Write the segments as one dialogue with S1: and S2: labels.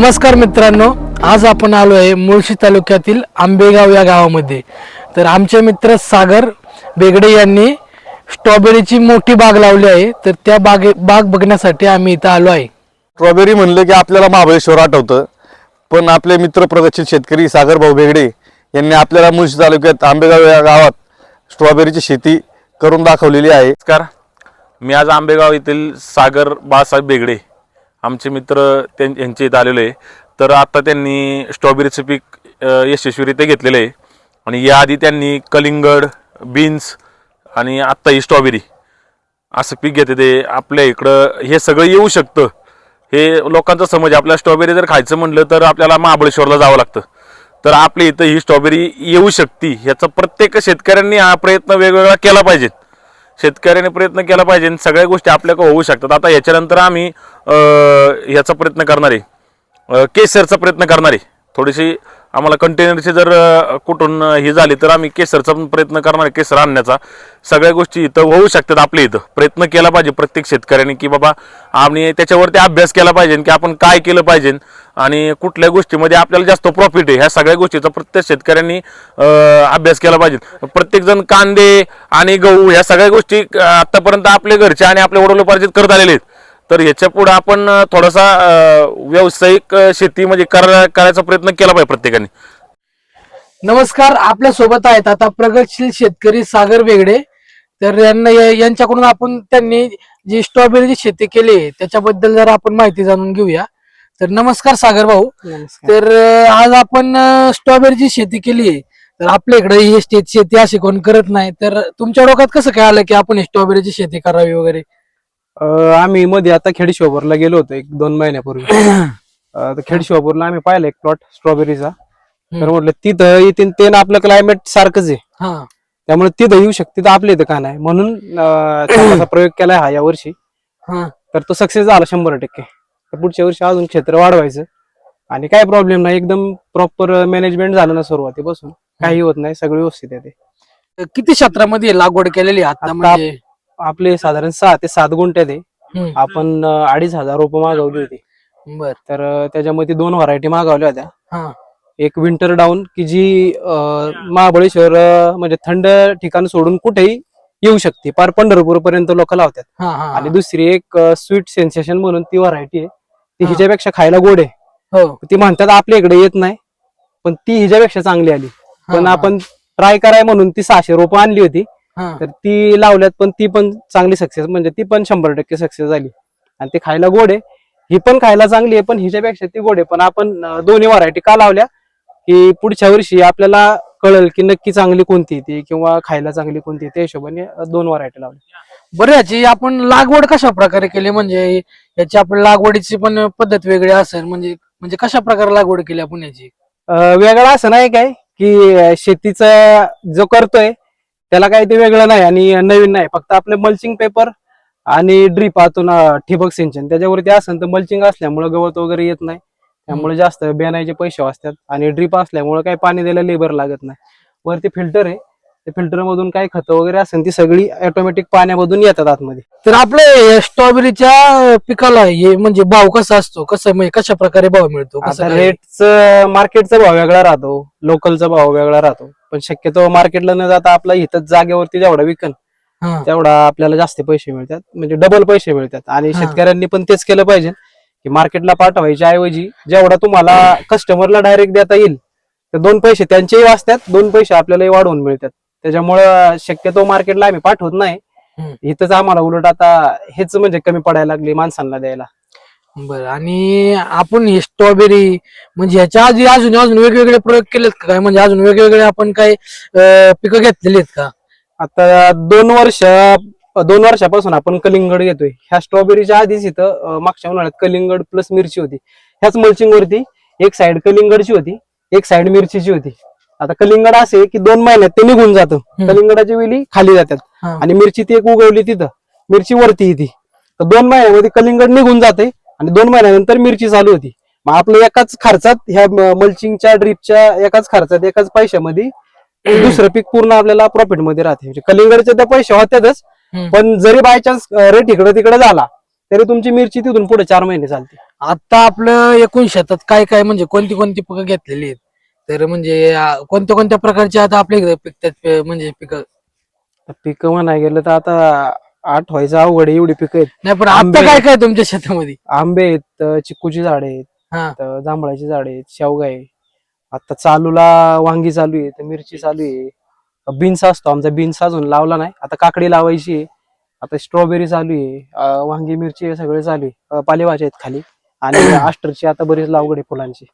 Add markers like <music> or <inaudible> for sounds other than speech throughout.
S1: नमस्कार मित्रांनो आज आपण आलो आहे मुळशी तालुक्यातील आंबेगाव या गावामध्ये. तर आमचे मित्र सागर बेगडे यांनी स्ट्रॉबेरीची मोठी बाग लावली आहे. तर त्या बागे बाग बघण्यासाठी आम्ही इथं आलो आहे.
S2: स्ट्रॉबेरी म्हणलं की आपल्याला महाबळेश्वर आठवतं. पण आपले मित्र प्रगतशील शेतकरी सागर भाऊ बेगडे यांनी आपल्याला मुळशी तालुक्यात आंबेगाव या गावात स्ट्रॉबेरीची शेती करून दाखवलेली आहे.
S3: नमस्कार. मी आज आंबेगाव येथील सागर बाळासाहेब बेगडे. आमचे मित्र त्यां- यांच्या इथं आलेले आहे. तर आत्ता त्यांनी स्ट्रॉबेरीचं पीक यशस्वीरित्या घेतलेलं आहे. आणि याआधी त्यांनी कलिंगड बीन्स आणि आत्ता ही स्ट्रॉबेरी असं पीक घेते ते आपल्या इकडं. हे सगळं येऊ शकतं. हे लोकांचा समज आहे. आपल्याला स्ट्रॉबेरी जर खायचं म्हणलं तर आपल्याला महाबळेश्वरला जावं लागतं. तर आपल्या इथं ही स्ट्रॉबेरी येऊ शकते. ह्याचा प्रत्येक शेतकऱ्यांनी हा प्रयत्न वेगवेगळा केला पाहिजे शेतकऱ्याने प्रयत्न केला पाहिजे आणि सगळ्या गोष्टी आपल्याकडे होऊ शकतात. आता याच्यानंतर आम्ही याचा ह्याचा प्रयत्न करणार आहे केसरचा प्रयत्न करणार. आहे थोडीशी आम्हाला कंटेनरची जर कुठून हे ही झाली तर आम्ही केसरचा पण प्रयत्न करणार आहे केसर आणण्याचा. सगळ्या गोष्टी इथं होऊ शकतात आपल्या इथं. प्रयत्न केला पाहिजे प्रत्येक शेतकऱ्याने की बाबा आम्ही त्याच्यावरती अभ्यास केला पाहिजे की आपण काय केलं पाहिजे. आणि कुठल्या गोष्टीमध्ये आपल्याला जास्त प्रॉफिट आहे ह्या सगळ्या गोष्टीचा प्रत्येक शेतकऱ्यांनी अभ्यास केला पाहिजे. प्रत्येकजण कांदे आणि गहू ह्या सगळ्या गोष्टी आत्तापर्यंत आपले घरचे आणि आपले वडलोपार्जित करत आलेले आहेत. तर ह्याच्या पुढे आपण थोडासा व्यावसायिक शेती म्हणजे करा करायचा प्रयत्न केला पाहिजे प्रत्येकाने.
S1: नमस्कार आपल्यासोबत आहेत आता प्रगतशील शेतकरी सागर बेगडे तर यांना यांच्याकडून आपण त्यांनी जी स्ट्रॉबेरीची शेती केली आहे त्याच्याबद्दल जर आपण माहिती जाणून घेऊया. तर नमस्कार सागर भाऊ. तर आज आपण स्ट्रॉबेरीची शेती केली आहे. तर आपल्या इकडे ही शेती अशी कोण करत नाही. तर तुमच्या डोक्यात कसं काय आलं की आपण ही स्ट्रॉबेरीची शेती करावी वगैरे?
S4: अं, आम्ही मध्ये आता खेडशिवापूरला गेलो होतो एक दोन महिन्यापूर्वी. <coughs> अं, तर खेडशिवापूरला आम्ही पाहिलं एक प्लॉट स्ट्रॉबेरीचा तर. म्हटलं तिथं येतील ते ना आपलं क्लायमेट सारखंच आहे.
S1: हा.
S4: त्यामुळे तिथं येऊ शकते तर आपल्या इथं का नाही. म्हणून अं, प्रयोग केलाय हा या वर्षी.
S1: हा.
S4: तर तो सक्सेस झाला शंभर टक्के. तर पुढच्या वर्षी अजून क्षेत्र वाढवायचं. आणि काय प्रॉब्लेम नाही एकदम प्रॉपर मॅनेजमेंट झालं ना सुरुवातीपासून. काही होत नाही सगळं व्यवस्थित आहे ते.
S1: किती क्षेत्रामध्ये लागवड केलेली आहे आता
S4: आता
S1: म्हणजे?
S4: आपले साधारण सहा ते सात गुंठ्यात आहे. आपण अडीच हजार रोपं मागवली होती.
S1: बर.
S4: तर त्याच्यामध्ये दोन व्हरायटी मागवल्या होत्या.
S1: हा.
S4: एक विंटर डाऊन की जी महाबळेश्वर म्हणजे थंड ठिकाण सोडून कुठेही येऊ शकते. पार पंढरपूर पर्यंत लोक लावतात. आणि दुसरी एक स्वीट सेन्सेशन म्हणून ती व्हरायटी आहे. ती. हिच्यापेक्षा खायला गोड आहे.
S1: हो.
S4: ती म्हणतात आपल्या इकडे येत नाही. पण ती हिच्यापेक्षा चांगली आली. पण. आपण ट्राय कराय म्हणून ती सहाशे रोपं आणली होती. तर ती लावल्यात पण ती पण चांगली सक्सेस म्हणजे ती पण शंभर टक्के सक्सेस झाली. आणि ती खायला गोड आहे. ही पण खायला चांगली आहे पण हिच्यापेक्षा ती गोड आहे. पण आपण दोन्ही व्हरायटी का लावल्या की पुढच्या वर्षी आपल्याला कळेल की नक्की चांगली कोणती ती किंवा खायला चांगली कोणती. त्या हिशोबाने दोन व्हरायटी लावल्या.
S1: बरं याची आपण लागवड कशा प्रकारे केली? म्हणजे याची आपण लागवडीची पण पद्धत वेगळी असेल म्हणजे म्हणजे कशा प्रकारे लागवड केली आपण याची?
S4: वेगळं असं नाही काय की शेतीचा जो करतोय त्याला काही ते वेगळं नाही आणि नवीन नाही. फक्त आपले मल्चिंग पेपर आणि ड्रीप आतून ठिबक सिंचन. त्याच्यावरती असेल तर मल्चिंग असल्यामुळे गवत वगैरे येत नाही. त्यामुळे जास्त बेनायचे पैसे वाचतात आणि ड्रीप असल्यामुळे काही पाणी द्यायला लेबर लागत नाही. वरती फिल्टर आहे. फिल्टर मधून काही खतं वगैरे असेल ती सगळी ऑटोमॅटिक पाण्यामधून येतात आतमध्ये.
S1: तर आपल्या स्ट्रॉबेरीच्या पिकाला हे म्हणजे भाव कसा असतो? कसं म्हणजे कशा प्रकारे भाव मिळतो? कसं
S4: आता
S1: काय?
S4: रेटचा मार्केटचा भाव वेगळा राहतो. लोकलचा भाव वेगळा राहतो. पण शक्यतो मार्केटला न जाता आपला इथंच जागेवरती जेवढा विकन
S1: हा.
S4: तेवढा आपल्याला जास्त पैसे मिळतात. म्हणजे डबल पैसे मिळतात. आणि. शेतकऱ्यांनी पण तेच केलं पाहिजे की मार्केटला पाठवायच्या ऐवजी जेवढा तुम्हाला कस्टमरला डायरेक्ट देता येईल तर दोन पैसे त्यांचेही वाचतात दोन पैसे आपल्यालाही वाढवून मिळतात. त्याच्यामुळं शक्यतो मार्केटला आम्ही पाठवत नाही. इथंच आम्हाला उलट आता हेच म्हणजे कमी पडायला लागली माणसांना द्यायला.
S1: बरं आणि आपण ही स्ट्रॉबेरी म्हणजे ह्याच्या आधी अजून अजून वेगवेगळे प्रयोग केलेत का काय? म्हणजे अजून वेगवेगळे आपण काय अं, पिकं घेतलेली आहेत का?
S4: आता दोन वर्ष दोन वर्षापासून आपण कलिंगड घेतोय. ह्या स्ट्रॉबेरीच्या आधीच इथं अं, मागच्या उन्हाळ्यात कलिंगड प्लस मिरची होती. ह्याच मल्चिंग वरती एक साइड कलिंगडची होती एक साइड मिरचीची होती. आता कलिंगड असे की दोन महिन्यात ते निघून जातं. कलिंगडाची वेली खाली जातात. आणि मिरची ती एक उगवली तिथं. मिरची वरती येते. तर दोन महिन्यामध्ये कलिंगड निघून जाते आणि दोन महिन्यानंतर मिरची चालू होती. मग आपलं एकाच खर्चात ह्या मल्चिंगच्या ड्रीपच्या एकाच खर्चात एकाच पैशामध्ये दुसरं पीक पूर्ण आपल्याला प्रॉफिटमध्ये राहते. म्हणजे कलिंगडचे तर पैसे होत्यातच. पण जरी बाय चान्स रेट इकडे तिकडे झाला तरी तुमची मिरची तिथून पुढे चार महिने चालते.
S1: आता आपलं एकूण शेतात काय काय म्हणजे कोणती कोणती पिकं घेतलेली आहेत? तर म्हणजे कोणत्या कोणत्या प्रकारचे आता आपल्या इकडे पिकतात पे- म्हणजे पिकं?
S4: पिकं म्हणाय गेलं तर आता आठवायचं अवघड आहे, एवढी पिकं आहेत.
S1: नाही पण
S4: आंबे.
S1: आता काय काय तुमच्या शेतामध्ये?
S4: आंबे आहेत अं, चिक्कूची झाडे आहेत
S1: हा.
S4: तर जांभळाची झाडे आहेत शेवगा आहे. आता चालूला वांगी चालू आहे तर मिरची चालू आहे. बीन्स असतो आमचा बीन्स अजून लावला नाही. आता काकडी लावायची आहे. आता स्ट्रॉबेरी चालू आहे. अं, वांगी मिरची हे सगळे चालू आहे. अं, पालेभाज्या आहेत खाली. आणि <coughs> आष्टरची आता बरीच लागवड आहे फुलांची.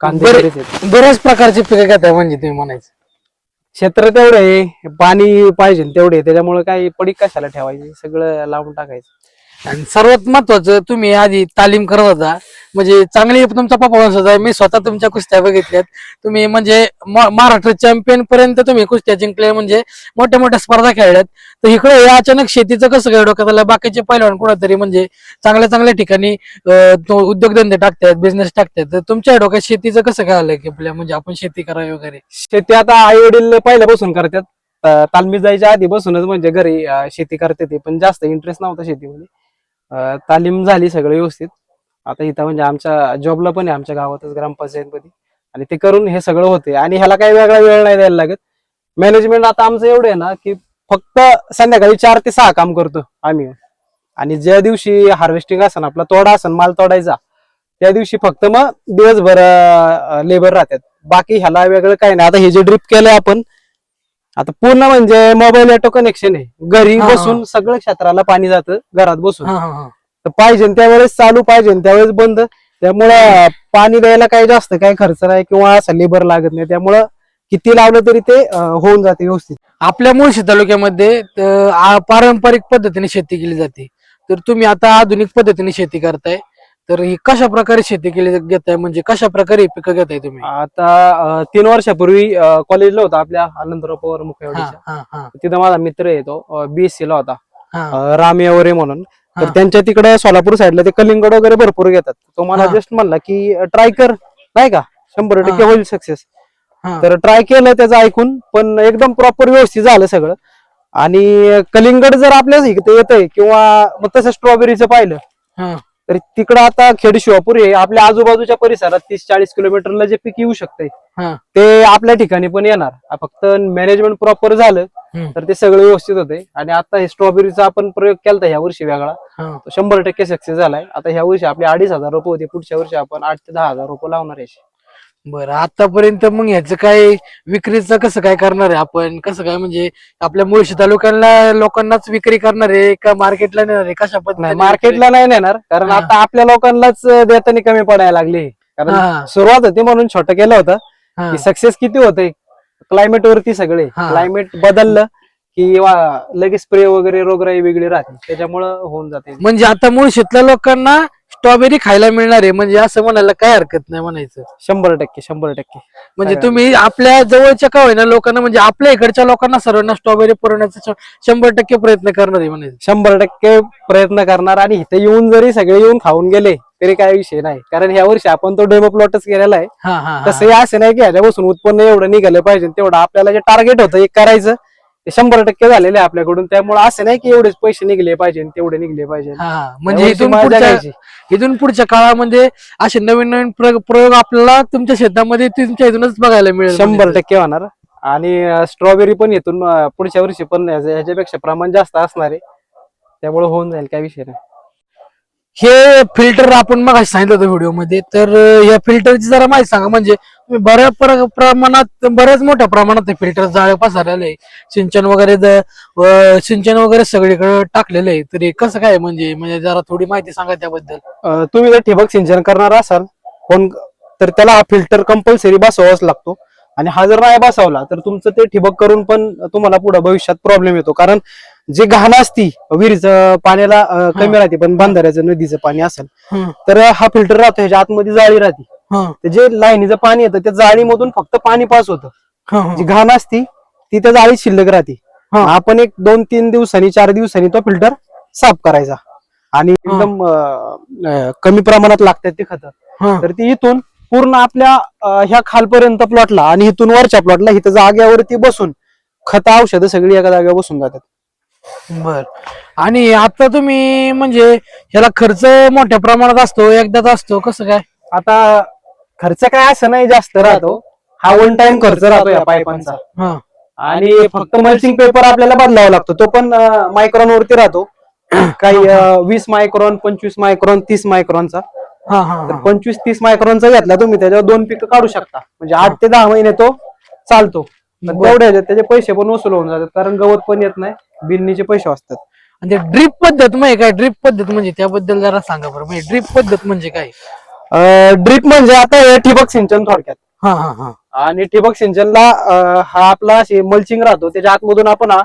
S4: कांदे
S1: बरे-
S4: बरेच आहेत.
S1: बऱ्याच प्रकारचे पिकं घेताय म्हणजे तुम्ही म्हणायचं.
S4: क्षेत्र तेवढं आहे पाणी पाहिजे तेवढे त्याच्यामुळे काही पडीक कशाला ठेवायची? सगळं लावून टाकायचं.
S1: आणि सर्वात महत्वाचं तुम्ही आधी तालीम करत होता म्हणजे चांगली तुमचा परफॉर्मन्स होता. मी स्वतः तुमच्या कुस्त्या बघितल्यात. तुम्ही म्हणजे महाराष्ट्र चॅम्पियन पर्यंत तुम्ही कुस्त्या जिंकले. म्हणजे मोठ्या मोठ्या स्पर्धा खेळल्यात. तर इकडे अचानक शेतीचं कसं काय डोक्यात आलं? बाकीचे पहिलवान कुणातरी म्हणजे चांगल्या चांगल्या ठिकाणी उद्योगधंदे टाकतात बिझनेस टाकतात. तर तुमच्या डोक्यात शेतीचं कसं काय आलं की आपल्या म्हणजे आपण शेती करावी वगैरे?
S4: शेती आता आई वडील पहिल्यापासून करतात. तालमी जायच्या आधी बसूनच म्हणजे घरी शेती करते ते. पण जास्त इंटरेस्ट नव्हता शेतीमध्ये. तालीम झाली सगळं व्यवस्थित. आता इथं म्हणजे आमच्या जॉबला पण आहे आमच्या गावातच ग्रामपंचायतमध्ये. आणि ते करून हे सगळं होते आणि ह्याला काही वेगळा वेळ नाही द्यायला लागत. मॅनेजमेंट आता आमचं एवढं आहे ना की फक्त संध्याकाळी चार ते सहा काम करतो आम्ही. आणि ज्या दिवशी हार्वेस्टिंग असन आपला तोडा असन माल तोडायचा त्या दिवशी फक्त मग दिवसभर लेबर राहतात. बाकी ह्याला वेगळं काही नाही. आता हे जे ड्रिप केलंय आपण आता पूर्ण म्हणजे मोबाईल ऑटो कनेक्शन आहे. घरी
S1: हा.
S4: बसून सगळं क्षेत्राला पाणी जातं घरात बसून.
S1: हा हा हा.
S4: तर पाहिजे त्यावेळेस चालू पाहिजे त्यावेळेस बंद. त्यामुळं पाणी द्यायला काही जास्त काही खर्च नाही किंवा असं लेबर लागत नाही. त्यामुळं किती लावलं तरी ते अं, होऊन जाते व्यवस्थित.
S1: आपल्या मुळशी तालुक्यामध्ये त- आ- पारंपरिक पद्धतीने शेती केली जाते. तर तुम्ही आता आधुनिक पद्धतीने शेती करताय. तर ही कशा प्रकारे शेती केली घेताय? म्हणजे कशा प्रकारे पिकं घेताय तुम्ही?
S4: आता अं, तीन वर्षापूर्वी कॉलेजला होता आपल्या आनंदराव पवार
S1: हा हा हा.
S4: तिथं माझा मित्र येतो बीएससी ला होता.
S1: हा.
S4: अं, राम यावरे म्हणून. तर
S1: हा.
S4: त्यांच्या तिकडे सोलापूर साईडला ते कलिंगड वगैरे भरपूर घेतात. तो मला
S1: हा.
S4: जस्ट म्हणला की ट्राय कर नाही का? शंभर टक्के
S1: हा.
S4: होईल सक्सेस
S1: हा.
S4: तर ट्राय केलं त्याचं ऐकून पण एकदम प्रॉपर व्यवस्थित झालं सगळं. आणि कलिंगड जर आपल्याच इकडे येतंय किंवा मग तसं स्ट्रॉबेरीचं पाहिलं
S1: हा.
S4: तर तिकडं आता खेड शिवापूर आहे. आपल्या आजूबाजूच्या परिसरात तीस चाळीस किलोमीटरला जे पीक येऊ शकतंय
S1: हा.
S4: ते आपल्या ठिकाणी पण येणार. फक्त मॅनेजमेंट प्रॉपर झालं
S1: हम्म.
S4: तर ते सगळं व्यवस्थित होते आणि आता हे स्ट्रॉबेरीचा आपण प्रयोग केला ह्या वर्षी वेगळा.
S1: हा.
S4: तो शंभर टक्के सक्सेस झालाय. आता ह्या वर्षी आपले अडीच हजार रुपये होते. पुढच्या वर्षी आपण आठ ते दहा हजार रुपये लावणार आहे.
S1: बरं आतापर्यंत मग ह्याचं काय विक्रीचं कसं काय करणार आहे आपण कसं काय म्हणजे आपल्या मुळशी तालुक्याला लोकांनाच विक्री करणार आहे का मार्केटला नेणार आहे कशा
S4: नाही
S1: पद्धतीने
S4: मार्केटला नाही नेणार कारण
S1: हा.
S4: आता आपल्या लोकांनाच देताना कमी पडायला लागली कारण. सुरुवात होती म्हणून छोटं केलं होतं
S1: हा.
S4: की सक्सेस किती होते क्लायमेट वरती सगळे
S1: हा.
S4: क्लायमेट बदललं की वा- लगेच स्प्रे वगैरे रोगराई वेगळी राहते त्याच्यामुळं होऊन जाते
S1: म्हणजे आता मुळशीतल्या लोकांना स्ट्रॉबेरी खायला मिळणार आहे. म्हणजे असं म्हणायला काय हरकत नाही म्हणायचं.
S4: शंभर टक्के शंभर टक्के.
S1: म्हणजे. तुम्ही आपल्या जवळच्या का होईना लोकांना म्हणजे आपल्या इकडच्या लोकांना सर्वांना स्ट्रॉबेरी पुरवण्याचा श- शंभर टक्के प्रयत्न करणार आहे म्हणायचं.
S4: शंभर टक्के प्रयत्न करणार आणि इथे येऊन जरी सगळे येऊन खाऊन गेले तरी काय विषय नाही. कारण ह्या वर्षी आपण तो डेमो प्लॉटच केलेला आहे.
S1: हा हा हा.
S4: तसंही असं नाही की ह्याच्यापासून उत्पन्न एवढं निघालं पाहिजे. तेवढं आपल्याला जे टार्गेट होतं एक करायचं ते शंभर टक्के झालेलं आहे आपल्याकडून. त्यामुळे असं नाही की एवढेच पैसे निघले पाहिजे तेवढे निघले पाहिजे.
S1: हा. म्हणजे इथून पुढच्या. इथून पुढच्या काळामध्ये असे नवीन नवीन प्रयोग प्रयोग आपल्याला तुमच्या शेतामध्ये तुमच्या इथूनच बघायला मिळेल
S4: शंभर. टक्के होणार. आणि स्ट्रॉबेरी पण येथून अं, पुढच्या वर्षी पण ह्याच्या- ह्याच्यापेक्षा प्रमाण जास्त असणार आहे. त्यामुळे होऊन जाईल काय विषय नाही.
S1: हे फिल्टर आपण मग सांगितलं होतं व्हिडिओमध्ये. तर अं, या फिल्टरची जरा माहिती सांगा. म्हणजे तुम्ही बऱ्या प्र- प्रमाणात बऱ्याच मोठ्या प्रमाणात फिल्टर जाळे पसरलेलं आहे. सिंचन वगैरे ज- सिंचन वगैरे सगळीकडे टाकलेलं आहे. तरी कसं काय म्हणजे म्हणजे जरा थोडी माहिती सांगा त्याबद्दल.
S4: अं, तुम्ही जर ठिबक सिंचन करणार असाल कोण तर त्याला हा फिल्टर कंपल्सरी बसवावाच लागतो. आणि हा जर नाही बसवला तर तुमचं ते ठिबक करून पण तुम्हाला पुढे भविष्यात प्रॉब्लेम येतो. कारण जे घाण असती विहिरीचं पाण्याला अं, कमी राहते पण बांधाऱ्याचं नदीचं पाणी असेल
S1: हं,
S4: तर हा फिल्टर राहतो ह्याच्या आतमध्ये जाळी राहते.
S1: हं,
S4: तर जे लाईनीचं पाणी येतं त्या जाळीमधून फक्त पाणी पास होतं. जी. घाण असती ती त्या जाळीत शिल्लक राहते. आपण एक दोन तीन दिवसांनी चार दिवसांनी तो फिल्टर साफ करायचा. आणि एकदम कमी प्रमाणात लागतात ते खत. तर ती इथून पूर्ण आपल्या ह्या खालपर्यंत प्लॉटला आणि इथून वरच्या प्लॉटला इथं जाग्यावरती बसून खत औषधं सगळी एका जागेवर बसून जातात.
S1: बर. आणि आता तुम्ही म्हणजे ह्याला खर्च मोठ्या प्रमाणात असतो एकदाच असतो कसं काय?
S4: आता खर्च काय असं नाही जास्त राहतो. हा वन टाइम खर्च राहतो या पाईपांचा
S1: हा.
S4: आणि फक्त मल्चिंग पेपर आपल्याला बदलावा लागतो. तो पण मायक्रॉन वरती राहतो. काही वीस मायक्रॉन पंचवीस मायक्रॉन तीस मायक्रॉनचा
S1: हा हा
S4: तर
S1: हा.
S4: पंचवीस तीस मायक्रॉनचा घेतला तुम्ही त्याच्यावर दोन पिकं काढू शकता. म्हणजे आठ ते दहा महिने तो चालतो. ह्याच्यात त्याचे पैसे पण वसूल होऊन जातात. कारण गवत पण येत नाही बिन्नीचे पैसे असतात
S1: आणि ड्रीप पद्धत म्हणजे काय ड्रीप पद्धत म्हणजे त्याबद्दल जरा सांगा बरं. म्हणजे ड्रीप पद्धत म्हणजे काय?
S4: ड्रीप म्हणजे आता हे ठिबक सिंचन थोडक्यात.
S1: हा हा हा.
S4: आणि ठिबक सिंचनला हा आपला मल्चिंग राहतो. त्याच्या आतमधून आपण हा